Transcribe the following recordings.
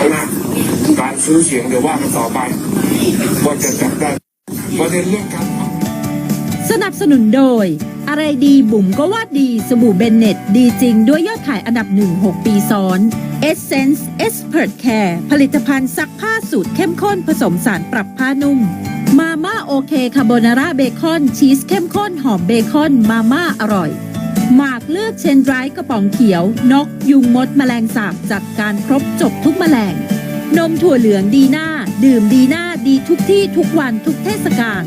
อยนะการซื้อเสียงเดี๋ยวว่ากันต่อไปว่าจะจับได้ประเด็นเรื่องการสนับสนุนโดย อะไรดีบุ๋มก็ว่าดีสบู่เบนเน็ตดีจริงด้วยยอดขายอันดับหนึ่ง6ปีซ้อน Essence Expert Care ผลิตภัณฑ์ซักผ้าสูตรเข้มข้นผสมสารปรับผ้านุ่ม มาม่าโอเคคาโบนาร่าเบคอนชีสเข้มข้นหอมเบคอนมาม่าอร่อย หมากเลือกเชนไรกระป๋องเขียว นกยุงมดแมลงสาบจัดการครบจบทุกแมลง นมถั่วเหลืองดีหน้า ดื่มดีหน้าดีทุกที่ทุกวันทุกเทศกาล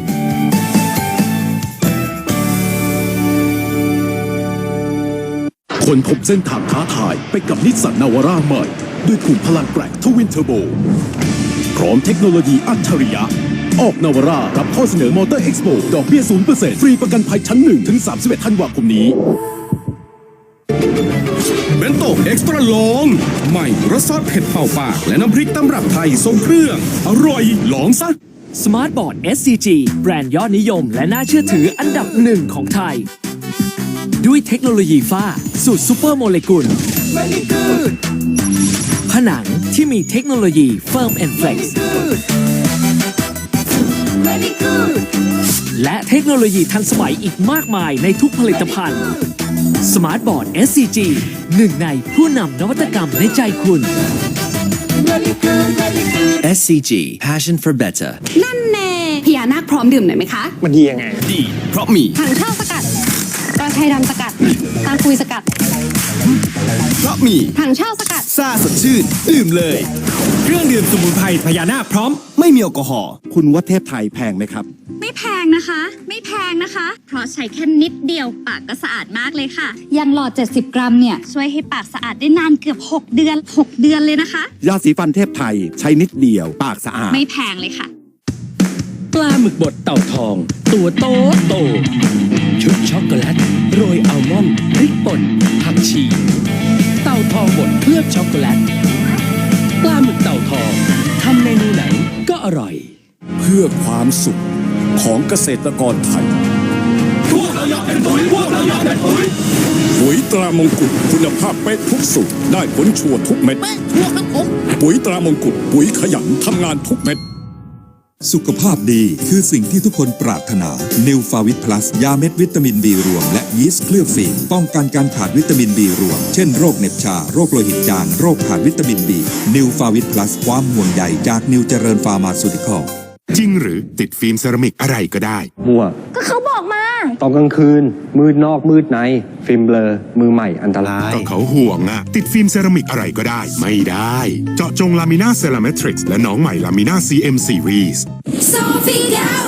คนพบเส้นทางท้าทายไปกับนิสสันนาวาร่าใหม่ ด้วยขุมพลังแกร่งทวินเทอร์โบ พร้อมเทคโนโลยีอัจฉริยะ ออกนาวาร่ารับข้อเสนอมอเตอร์เอ็กซ์โปดอกเบี้ย 0%ฟรีประกันภัยชั้น 1 ถึง 31 ธันวาคมนี้ เบนโตเอ็กซ์ตร้าลอง ใหม่รสชาติเผ็ดเป่าปาก และน้ำพริกตำรับไทยทรงเครื่อง อร่อยลองซะสมาร์ทบอร์ด SCG แบรนด์ยอดนิยม และน่าเชื่อถืออันดับหนึ่งของไทย ด้วยเทคโนโลยีฟ้า สูตรซูเปอร์โมเลกุลผนังที่มีเทคโนโลยี Firm and Flex และเทคโนโลยีทันสมัยอีกมากมายในทุกผลิตภัณฑ์ สมาร์ทบอร์ด SCG หนึ่งในผู้นำนวัตกรรมในใจคุณ SCG Passion for Better นั่นแน่พญานาคพร้อมดื่มหน่อยไหมคะ มันดียังไง ดี เพราะมีถังเช่าสกัดกระชายดำสกัด ตาคุยสกัด เพราะมีถังเช่าสกัดซาสดชื่น ดื่มเลย เครื่องดื่มสมุนไพรพญานาคพร้อม ไม่มีแอลกอฮอล์ คุณว่าเทพไทยแพงไหมครับไม่ แพงนะคะ ไม่แพงนะคะ เพราะใช้แค่นิดเดียวปากก็สะอาดมากเลยค่ะ ยังหลอด 70 กรัมเนี่ย ช่วยให้ปากสะอาดได้นานเกือบ 6 เดือน 6 เดือนเลยนะคะ ยาสีฟันเทพไทยใช้นิดเดียว ปากสะอาด ไม่แพงเลยค่ะ ปลาหมึกบดเต่าทอง ตัวโตโต ชุดช็อกโกแลตโรยอัลมอนด์พริกป่นผักชี เต่าทองบดเคลือบช็อกโกแลตปลาหมึกเต่าทองทำเมนูไหนก็อร่อย เพื่อความสุข ของเกษตรกรไทยปุ๋ยตรามงกุฎคุณภาพเป๊ะทุกสูตรได้ผลชัวร์ทุกเม็ดปุ๋ยตรามงกุฎปุ๋ยขยันทำงานทุกเม็ดสุขภาพดีคือสิ่งที่ทุกคนปรารถนา นิวฟาวิตพลัส ยาเม็ดวิตามินบีรวม และยีสต์เคลือบฟีนป้องกันการขาดวิตามินบีรวม เช่นโรคเหน็บชา โรคโลหิตจาง โรคขาดวิตามินบี นิวฟาวิตพลัส ความห่วงใยจากนิวเจริญฟาร์มาซูติคอล จริงหรือติดฟิล์มเซรามิกอะไรก็ได้ มั่วก็เขาบอกมา ตอนกลางคืน มืดนอกมืดใน ฟิล์มเบลอ มือใหม่อันตราย ก็เขาห่วงอะติดฟิล์มเซรามิกอะไรก็ได้ ไม่ได้ เจาะจงลามิน่าเซรามิทริกซ์และน้องใหม่ลามิน่า CM Series โซฟีเกล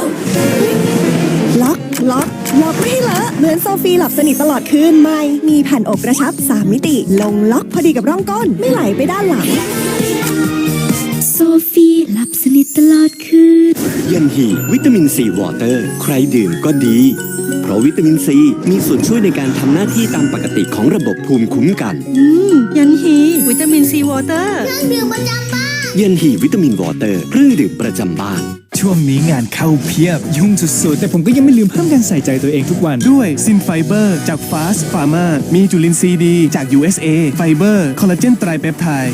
ล็อกล็อกล็อกไม่ให้เลอะเหมือนโซฟีหลับสนิทตลอดคืนไม่ มีแผ่นอกกระชับ 3 มิติ ลงล็อกพอดีกับร่องก้น ไม่ไหลไปด้านหลัง โซฟี หลับสนิทตลอดคืนยันฮีวิตามินซีวอเตอร์ ใครดื่มก็ดี เพราะวิตามินซีมีส่วนช่วยในการทำหน้าที่ตามปกติของระบบภูมิคุ้มกันยันฮีวิตามินซีวอเตอร์ยันฮีวิตามินวอเตอร์เครื่องดื่มประจำบ้าน ช่วงนี้งานเข้าเพียบ ยุ่งสุดๆ แต่ผมก็ยังไม่ลืมเพิ่มการใส่ใจตัวเองทุกวัน ด้วยซินไฟเบอร์จาก Fast Pharma มีจุลินทรีย์ดีจาก USA ไฟเบอร์คอลลาเจนไตรเปปไทด์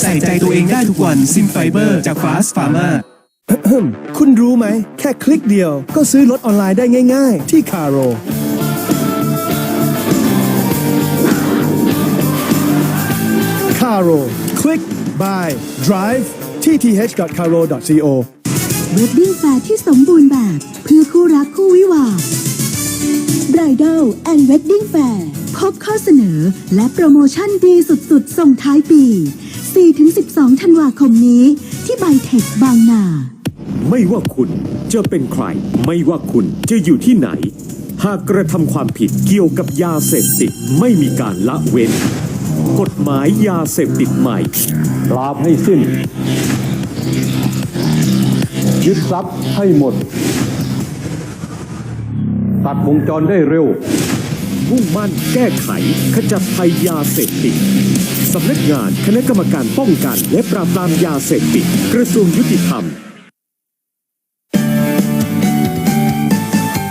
ใส่ใจตัวเองได้ทุกวันซินไฟเบอร์จาก Fast Pharma คุณรู้ไหม แค่คลิกเดียวก็ซื้อรถออนไลน์ได้ง่าย ๆ ที่คาโรคาโรคลิก buy drive tth.caro.co เวดดิ้งแฟร์ที่สมบูรณ์แบบเพื่อคู่รักคู่วิวา Bridal and Wedding Fair พบข้อเสนอและโปรโมชั่นดีสุดๆ ส่งท้ายปี 4-12 ธันวาคมนี้ ที่ไบเทคบางนา ไม่ว่าคุณจะเป็นใคร ไม่ว่าคุณจะอยู่ที่ไหน หากกระทำความผิดเกี่ยวกับยาเสพติดไม่มีการละเว้น กฎหมายยาเสพติดใหม่ ปราบให้สิ้น ยึดทรัพย์ให้หมด ตัดวงจรได้เร็ว มุ่งมั่นแก้ไข ขจัดภัยยาเสพติดสำนักงานคณะกรรมการป้องกัน และปราบปรามยาเสพติด กระทรวงยุติธรรม